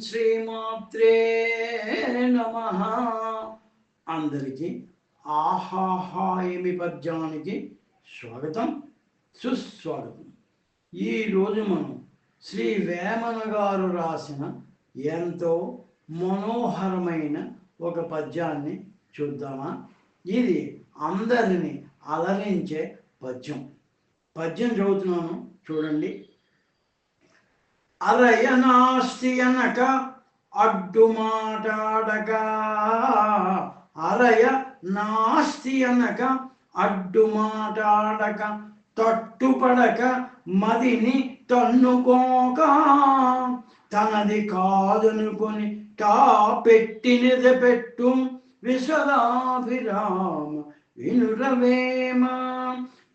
శ్రీమాత్రే నమ. అందరికీ ఆహాహాయమి పద్యానికి స్వాగతం సుస్వాగతం. ఈరోజు మనం శ్రీ వేమన గారు రాసిన ఎంతో మనోహరమైన ఒక పద్యాన్ని చూద్దామా? ఇది అందరిని అలరించే పద్యం. పద్యం చదువుతున్నాను చూడండి. అరయ నాస్తి అనక అడ్డు మాటాడక. అరయ నాస్తి అనక అడ్డు మాటాడక. తట్టుపడక మదిని తన్నుకోక. తనది కాదనుకొని తా పెట్టినది పెట్టు విశ్వదాభిరామ వినురవేమ.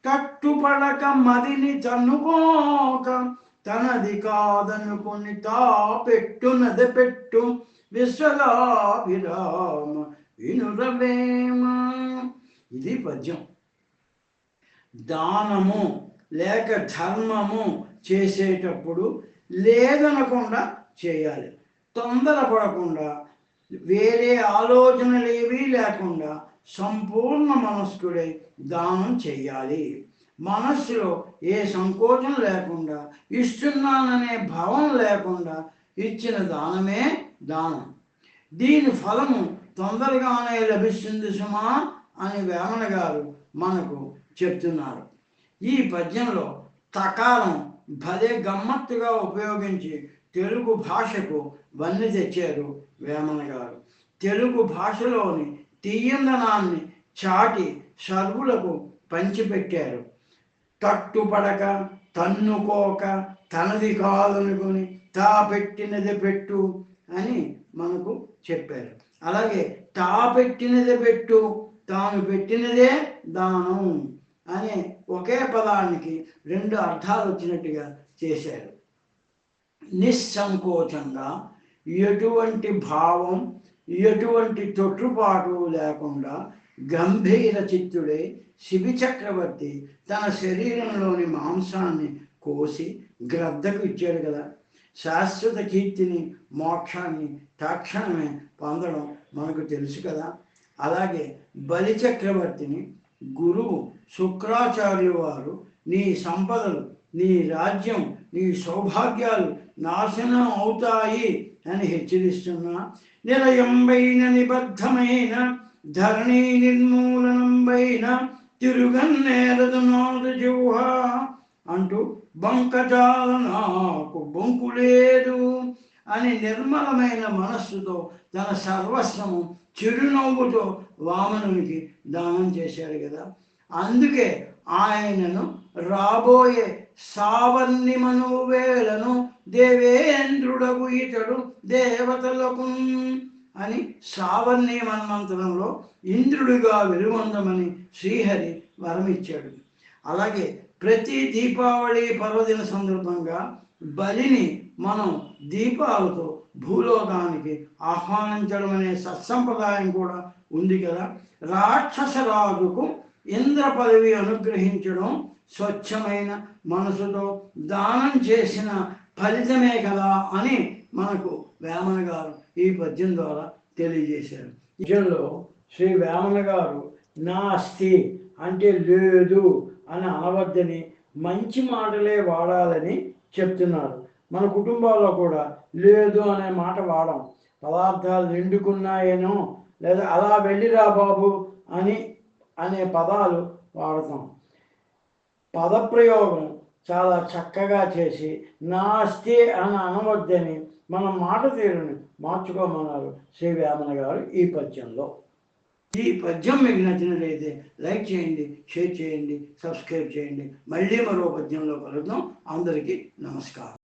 తట్టుపడక మదిని తన్నుకోక. తనది కాదనుకొని తా పెట్టునది పెట్టు. విశ్వలాభిరామ వినురవేమ. ఇది పద్యం. దానము లేక ధర్మము చేసేటప్పుడు లేదనకుండా చేయాలి. తొందరపడకుండా వేరే ఆలోచనలేవీ లేకుండా సంపూర్ణ మనస్కుడై దానం చేయాలి. మనస్సులో ఏ సంకోచం లేకుండా ఇస్తున్నాననే భావం లేకుండా ఇచ్చిన దానమే దానం. దీని ఫలము తొందరగానే లభిస్తుంది సుమా అని వేమన గారు మనకు చెప్తున్నారు. ఈ పద్యంలో తకాలం భలే గమ్మత్తుగా ఉపయోగించి తెలుగు భాషకు వన్ని తెచ్చారు వేమన గారు. తెలుగు భాషలోని తీయందనాన్ని చాటి సర్వులకు పంచిపెట్టారు. తట్టుపడక తన్నుకోక తనది కాదనుకొని తా పెట్టినది పెట్టు అని మనకు చెప్పారు. అలాగే తా పెట్టినది పెట్టు తాను పెట్టినదే దానం అనే ఒకే పదానికి రెండు అర్థాలు వచ్చినట్టుగా చేశారు. నిస్సంకోచంగా ఎటువంటి భావం ఎటువంటి తొట్టుపాటు లేకుండా గంభీర చిత్తుడై శిబి చక్రవర్తి తన శరీరంలోని మాంసాన్ని కోసి గ్రద్దకు ఇచ్చాడు కదా. శాశ్వత కీర్తిని మోక్షాన్ని తక్షణమే పొందడం మనకు తెలుసు కదా. అలాగే బలి చక్రవర్తిని గురువు శుక్రాచార్యుల వారు నీ సంపదలు నీ రాజ్యం నీ సౌభాగ్యాలు నాశనం అవుతాయి అని హెచ్చరిస్తున్నా. నిలయంబైన నిబద్ధమైన ధరణి నిర్మూలనంబైన తిరుగన్నేరదు నాదు జుహ అంటూ బంకజాల నాకు బొంకు లేదు అని నిర్మలమైన మనస్సుతో తన సర్వస్వము చిరునవ్వుతో వామనునికి దానం చేశాడు కదా. అందుకే ఆయనను రాబోయే సావర్ణి మనోవేలను దేవేంద్రుడగు ఇతడు దేవతలకు అని సావర్ణి మన్మంత్రంలో ఇంద్రుడిగా వెలుగొందమని శ్రీహరి వరమిచ్చాడు. అలాగే ప్రతి దీపావళి పర్వదిన సందర్భంగా బలిని మనం దీపాలతో భూలోకానికి ఆహ్వానించడం అనే సత్సంప్రదాయం కూడా ఉంది కదా. రాక్షస రాజుకు ఇంద్ర పదవి అనుగ్రహించడం స్వచ్ఛమైన మనసుతో దానం చేసిన ఫలితమే కదా అని మనకు వేమన గారు ఈ పద్యం ద్వారా తెలియజేశారు. పద్యంలో శ్రీ వేమన గారు నాస్తి అంటే లేదు అని అనవద్దని మంచి మాటలే వాడాలని చెప్తున్నారు. మన కుటుంబాల్లో కూడా లేదు అనే మాట వాడం. పదార్థాలు నిండుకున్నాయేనో లేదా అలా వెళ్ళిరా బాబు అని అనే పదాలు వాడతాం. పదప్రయోగం చాలా చక్కగా చేసి నాస్తి అని అనవద్దని మన మాట తీరుని మార్చుకోమన్నారు. శ్రీ వేమన గారు ఈ పద్యంలో. ఈ పద్యం మీకు నచ్చినట్లయితే లైక్ చేయండి షేర్ చేయండి సబ్స్క్రైబ్ చేయండి. మళ్ళీ మరో పద్యంలో కలుద్దాం. అందరికీ నమస్కారం.